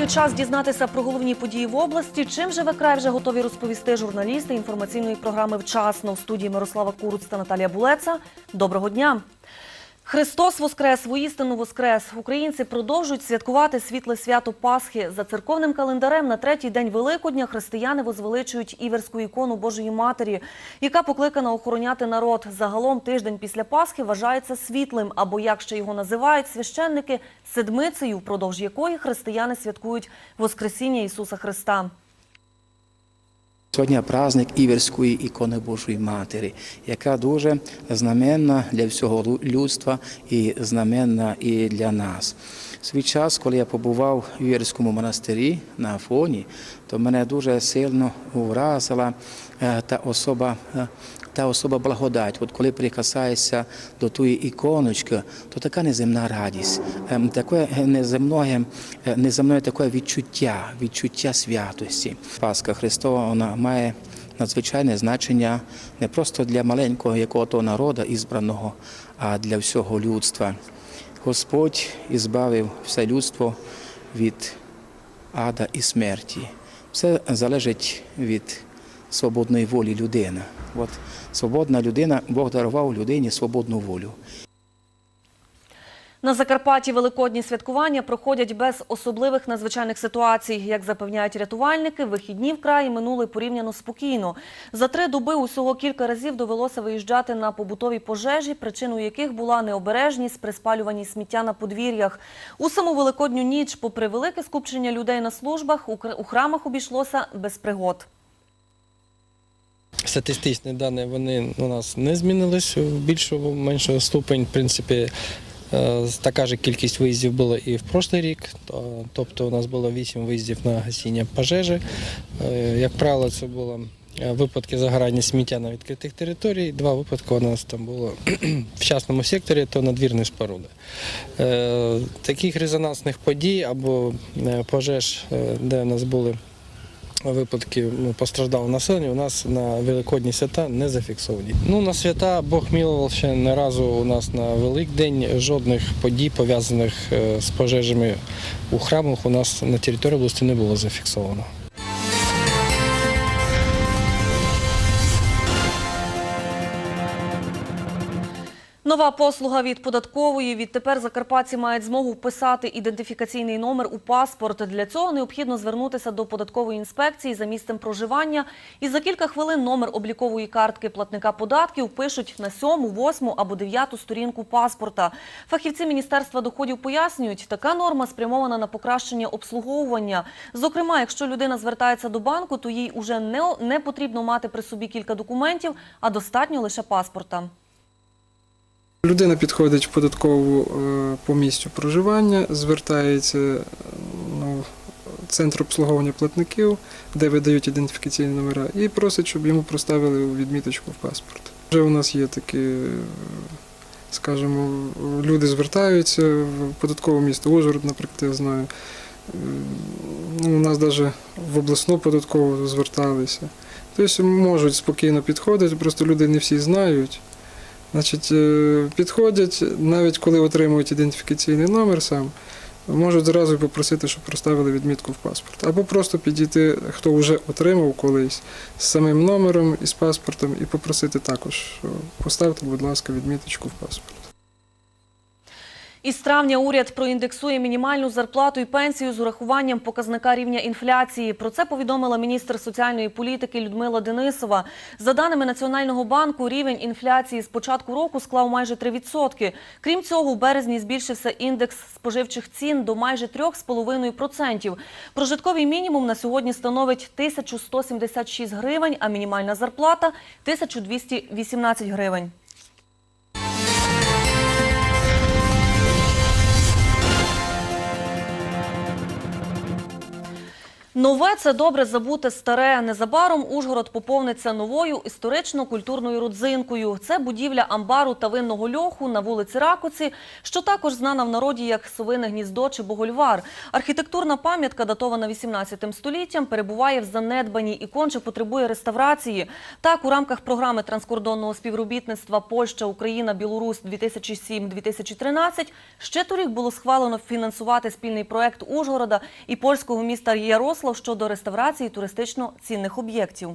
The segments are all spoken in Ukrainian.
Вітаю! Час дізнатися про головні події в області. Чим живе край вже готові розповісти журналісти інформаційної програми Вчасно в студії Мирослава Куруц та Наталія Булеца. Доброго дня! Христос Воскрес, воістину Воскрес. Українці продовжують святкувати світле свято Пасхи. За церковним календарем на третій день Великодня християни возвеличують іверську ікону Божої Матері, яка покликана охороняти народ. Загалом тиждень після Пасхи вважається світлим, або як ще його називають священники, седмицею, впродовж якої християни святкують Воскресіння Ісуса Христа. Сьогодні праздник Іверської ікони Божої Матері, яка дуже знаменна для всього людства і знаменна і для нас. Свій час, коли я побував в Іверському монастирі на Афоні, то мене дуже сильно вразила е, та особа. Та особа благодать, от коли прикасаєшся до тої іконочки, то така неземна радість, ем, таке неземне, неземне таке відчуття, відчуття святості. Пасха Христова вона має надзвичайне значення не просто для маленького якого-то народу ізбраного, а для всього людства. Господь ізбавив все людство від ада і смерті. Все залежить від свободної волі людини. От свободна людина, Бог дарував людині свободну волю. На Закарпатті великодні святкування проходять без особливих надзвичайних ситуацій. Як запевняють рятувальники, вихідні в краї минули порівняно спокійно. За три доби усього кілька разів довелося виїжджати на побутові пожежі, причиною яких була необережність при спалюванні сміття на подвір'ях. У саму великодню ніч, попри велике скупчення людей на службах, у храмах обійшлося без пригод. Статистичні дані вони у нас не змінились в більшу меншу ступень. В принципі, е, така ж кількість виїздів було і в прошлий рік. Тобто у нас було 8 виїздів на гасіння пожежі. Е, Як правило, це було е, випадки загорання сміття на відкритих територіях. Два випадки у нас там було в частному секторі, то надвірні споруди. Таких резонансних подій або пожеж, де у нас були випадки ну, населення у нас на великодні свята не зафіксовані. Ну на свята Бог мілував ще не разу у нас на Великдень жодних подій пов'язаних е, з пожежами у храмах у нас на території області не було зафіксовано. Нова послуга від податкової. Відтепер закарпатці мають змогу вписати ідентифікаційний номер у паспорт. Для цього необхідно звернутися до податкової інспекції за місцем проживання. І за кілька хвилин номер облікової картки платника податків пишуть на сьому, восьму або дев'яту сторінку паспорта. Фахівці міністерства доходів пояснюють, така норма спрямована на покращення обслуговування. Зокрема, якщо людина звертається до банку, то їй уже не, не потрібно мати при собі кілька документів, а достатньо лише паспорта. Людина підходить в податкову е, по місцю проживання, звертається е, ну, в центр обслуговування платників, де видають ідентифікаційні номера, і просить, щоб йому проставили відміточку в паспорт. Вже у нас є такі, е, скажімо, люди звертаються в податкове місто Ужгород, наприклад, я знаю. Ну, у нас навіть в обласну податкову зверталися. Тобто можуть спокійно підходити, просто люди не всі знають. Значить, е, підходять, навіть коли отримують ідентифікаційний номер сам, можуть зразу попросити, щоб проставили відмітку в паспорт. Або просто підійти, хто вже отримав колись з самим номером і з паспортом, і попросити також, поставте, будь ласка, відміточку в паспорт. Із травня уряд проіндексує мінімальну зарплату і пенсію з урахуванням показника рівня інфляції. Про це повідомила міністр соціальної політики Людмила Денисова. За даними Національного банку, рівень інфляції з початку року склав майже 3%. Крім цього, у березні збільшився індекс споживчих цін до майже 3,5%. Прожитковий мінімум на сьогодні становить 1176 гривень, а мінімальна зарплата – 1218 гривень. Нове це добре забуте старе. Незабаром Ужгород поповниться новою історично-культурною родзинкою. Це будівля амбару та винного льоху на вулиці Ракоці, що також знана в народі як Совине гніздо чи Богольвар. Архітектурна пам'ятка, датована 18 століттям, перебуває в занедбанні і конче потребує реставрації. Так, у рамках програми транскордонного співробітництва Польща, Україна, Білорусь 2007-2013 ще торік було схвалено фінансувати спільний проект Ужгорода і польського міста Ярослав щодо реставрації туристично цінних об'єктів.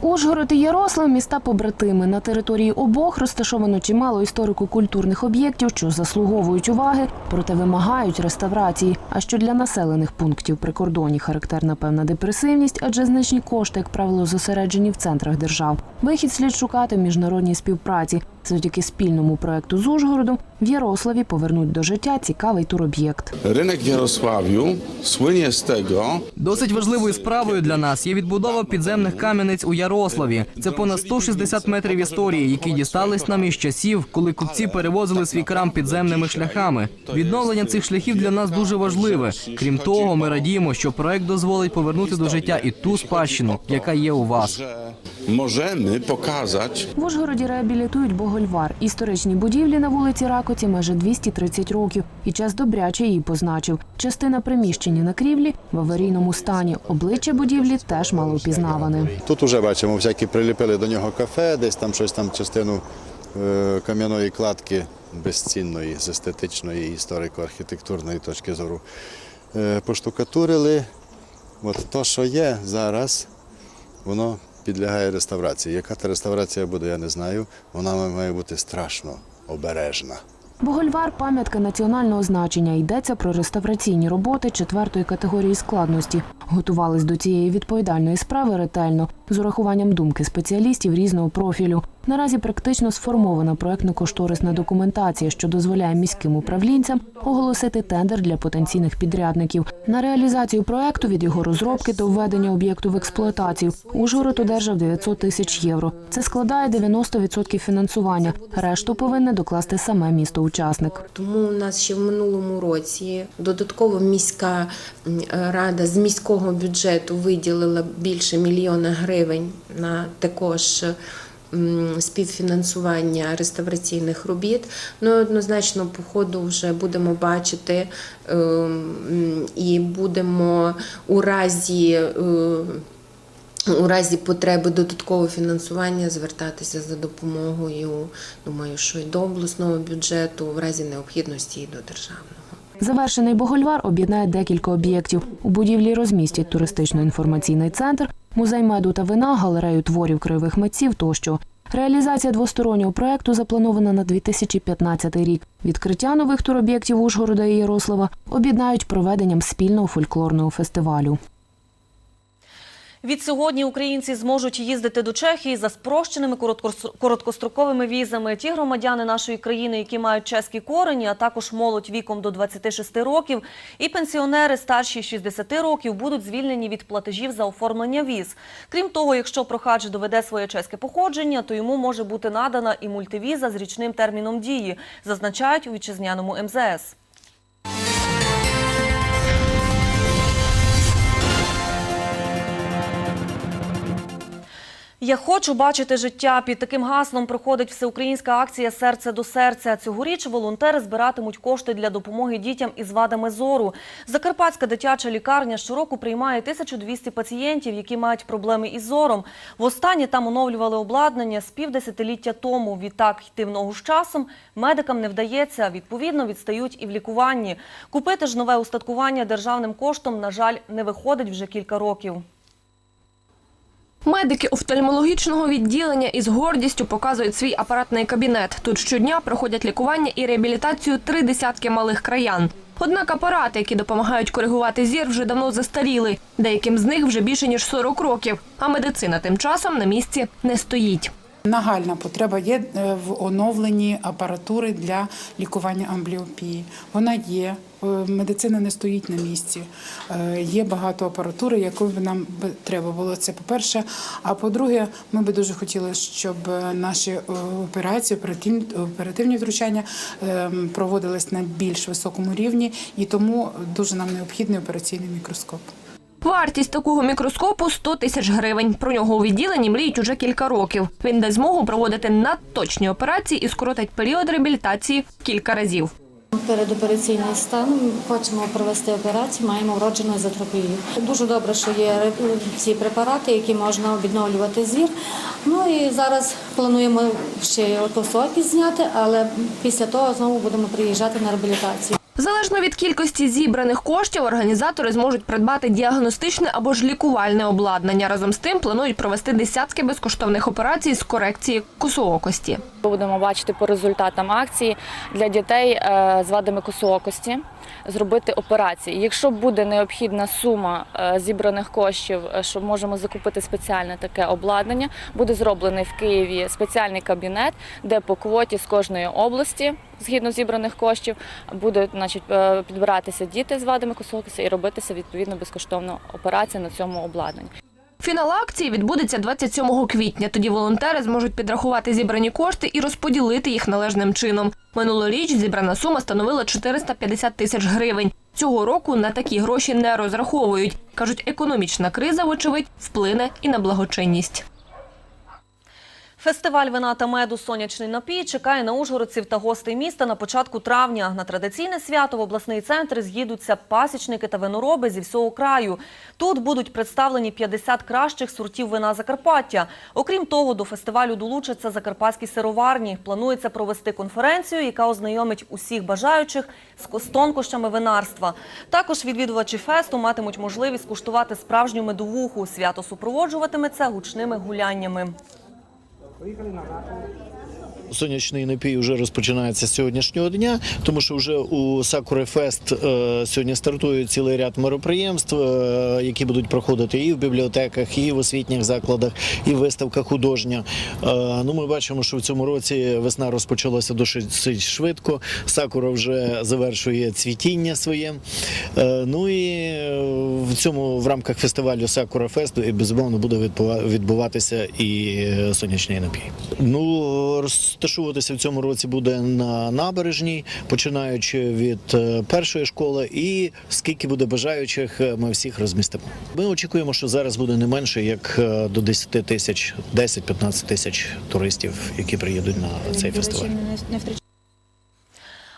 Ужгород і Ярослав – міста побратими. На території обох розташовано чимало історико-культурних об'єктів, що заслуговують уваги, проте вимагають реставрації. А що для населених пунктів при кордоні характерна певна депресивність, адже значні кошти, як правило, зосереджені в центрах держав. Вихід слід шукати в міжнародній співпраці. Завдяки спільному проекту з Ужгородом в Ярославі повернуть до життя цікавий туроб'єкт. Rynek w Jarosławiu słynie z tego, Досить важливою справою для нас є відбудова підземних кам'яниць у Ярославі. Це понад 160 метрів історії, які дістались нам із часів, коли купці перевозили свій крам підземними шляхами. Відновлення цих шляхів для нас дуже важливе. Крім того, ми радіємо, що проект дозволить повернути до життя і ту спадщину, яка є у вас. możemy pokazać В Ужгороді реабілітують Богольвар. Історичній будівлі на вулиці Ракоці майже 230 років. І час добряче її позначив. Частина приміщення на крівлі в аварійному стані. Обличчя будівлі теж мало впізнаване. Тут уже бачимо, всякі приліпили до нього кафе, десь там щось там частину е, кам'яної кладки безцінної з естетичної, історико-архітектурної точки зору. Е, поштукатурили. От то, що є зараз, воно підлягає реставрації. Яка та реставрація буде, я не знаю. Вона має бути страшно обережна. Богольвар пам'ятка національного значення. Йдеться про реставраційні роботи четвертої категорії складності. Готувались до цієї відповідальної справи ретельно з урахуванням думки спеціалістів різного профілю. Наразі практично сформована проектно-кошторисна документація, що дозволяє міським управлінцям оголосити тендер для потенційних підрядників. На реалізацію проекту від його розробки до введення об'єкту в експлуатацію Ужгород одержав 900 тисяч євро. Це складає 90% фінансування. Решту повинне докласти саме місто-учасник. Тому у нас ще в минулому році додатково міська рада з міського бюджету виділила більше мільйона гривень на також співфінансування реставраційних робіт. Ну однозначно, по ходу вже будемо бачити ем, і будемо у разі. е, у разі потреби додаткового фінансування звертатися за допомогою, думаю, що і до обласного бюджету, в разі необхідності і до державного. Завершений Богольвар об'єднає декілька об'єктів. У будівлі розмістять туристично-інформаційний центр, музей меду та вина, галерею творів краєвих митців тощо. Реалізація двостороннього проекту запланована на 2015 рік. Відкриття нових туроб'єктів Ужгорода і Ярослава об'єднають проведенням спільного фольклорного фестивалю. Від сьогодні українці зможуть їздити до Чехії за спрощеними короткостроковими візами. Ті громадяни нашої країни, які мають чеські корені, а також молодь віком до 26 років, і пенсіонери старші 60 років будуть звільнені від платежів за оформлення віз. Крім того, якщо прохач доведе своє чеське походження, то йому може бути надана і мультивіза з річним терміном дії, зазначають у вітчизняному МЗС. Я хочу бачити життя. Під таким гаслом проходить всеукраїнська акція Серце до серця. Цьогоріч волонтери збиратимуть кошти для допомоги дітям із вадами зору. Закарпатська дитяча лікарня щороку приймає 1200 пацієнтів, які мають проблеми із зором. Востаннє там оновлювали обладнання з півдесятиліття тому. Відтак йти в ногу з часом медикам не вдається. Відповідно, відстають і в лікуванні. Купити ж нове устаткування державним коштом, на жаль, не виходить вже кілька років. Медики офтальмологічного відділення із гордістю показують свій апаратний кабінет. Тут щодня проходять лікування і реабілітацію три десятки малих краян. Однак апарати, які допомагають коригувати зір, вже давно застаріли. Деяким з них вже більше ніж 40 років. А медицина тим часом на місці не стоїть. Нагальна потреба є е, в оновленні апаратури для лікування амбліопії. Вона є. е, Медицина не стоїть на місці. Е, Є багато апаратури, яку б нам треба було. Це по-перше. А по-друге, ми би дуже хотіли, щоб наші операції, оперативні, втручання проводились на більш високому рівні, і тому дуже нам необхідний операційний мікроскоп. Вартість такого мікроскопу 100 тисяч гривень. Про нього у відділенні мріють уже кілька років. Він дасть змогу проводити надточні операції і скоротить період реабілітації кілька разів. Передопераційний стан хочемо провести операцію, маємо вроджену езотропію. Дуже добре, що є е, ці препарати, які можна відновлювати зір. Ну і зараз плануємо ще косоокість зняти, але після того знову будемо приїжджати на реабілітацію. Залежно від кількості зібраних коштів, організатори зможуть придбати діагностичне або ж лікувальне обладнання. Разом з тим планують провести десятки безкоштовних операцій з корекції косоокості. Будемо бачити по результатам акції для дітей е, з вадами косоокості зробити операції. Якщо буде необхідна сума е, зібраних коштів, е, що можемо закупити спеціальне таке обладнання, буде зроблений в Києві спеціальний кабінет, де по квоті з кожної області, згідно зібраних коштів, будуть значить, е, підбиратися діти з вадами косоокості і робитися відповідно безкоштовно операція на цьому обладнанні. Фінал акції відбудеться 27 квітня. Тоді волонтери зможуть підрахувати зібрані кошти і розподілити їх належним чином. Минулоріч зібрана сума становила 450 тисяч гривень. Цього року на такі гроші не розраховують. Кажуть, економічна криза, вочевидь, вплине і на благочинність. Фестиваль вина та меду Сонячний напій чекає на ужгородців та гостей міста на початку травня. На традиційне свято в обласний центр з'їдуться пасічники та винороби зі всього краю. Тут будуть представлені 50 кращих сортів вина Закарпаття. Окрім того, до фестивалю долучаться закарпатські сироварні. Планується провести конференцію, яка ознайомить усіх бажаючих з тонкощами винарства. Також відвідувачі фесту матимуть можливість куштувати справжню медовуху. Свято супроводжуватиметься гучними гуляннями. Uy, kalinga ka. Сонячний напій вже розпочинається з сьогоднішнього дня, тому що вже у Сакури Фест е, сьогодні стартує цілий ряд мероприємств, е, які будуть проходити і в бібліотеках, і в освітніх закладах, і виставка художня. Е, ну, ми бачимо, що в цьому році весна розпочалася досить швидко. Сакура вже завершує цвітіння своє. Ну і в цьому в рамках фестивалю Сакура Фест безумовно буде відбува- відбуватися і сонячний напій. Ну розташовуватися в цьому році буде на набережній, починаючи від е, першої школи, і скільки буде бажаючих, е, ми всіх розмістимо. Ми очікуємо, що зараз буде не менше як е, до 10 тисяч, 10-15 тисяч туристів, які приїдуть на цей фестиваль.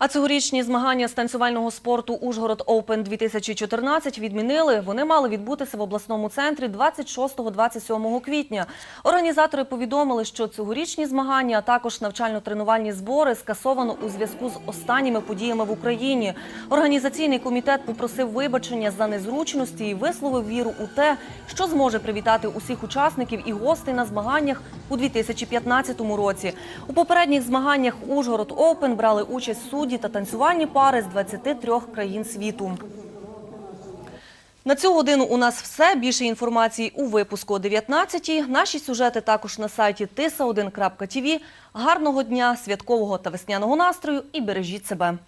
А цьогорічні змагання з танцювального спорту Ужгород Open 2014 відмінили. Вони мали відбутися в обласному центрі 26-27 квітня. Організатори повідомили, що цьогорічні змагання, а також навчально-тренувальні збори скасовано у зв'язку з останніми подіями в Україні. Організаційний комітет попросив вибачення за незручності і висловив віру у те, що зможе привітати усіх учасників і гостей на змаганнях у 2015 році. У попередніх змаганнях Ужгород Open брали участь судді та танцювальні пари з 23 країн світу. На цю годину у нас все. Більше інформації у випуску о 19-й. Наші сюжети також на сайті tisa1.tv. Гарного дня, святкового та весняного настрою і бережіть себе.